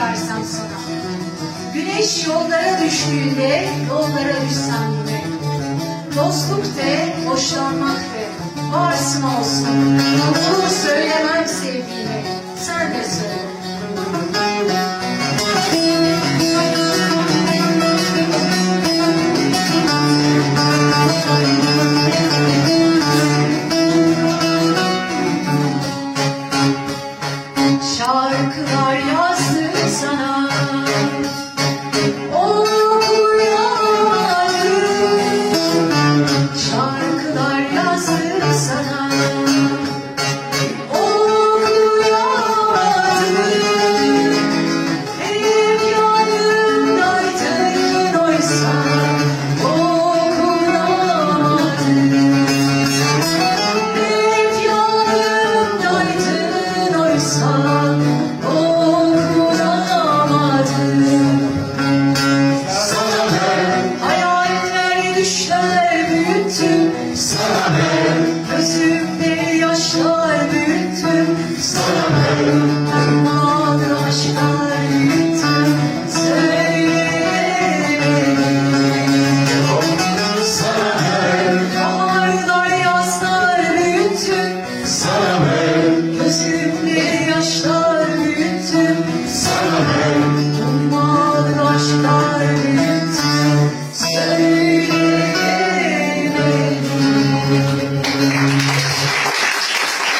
uyarsam sana. Güneş yollara düştüğünde yollara düşsem yine. Dostluk de, hoşlanmak de, varsın Sana ben Gözümde yaşlar büyüttüm Sana ben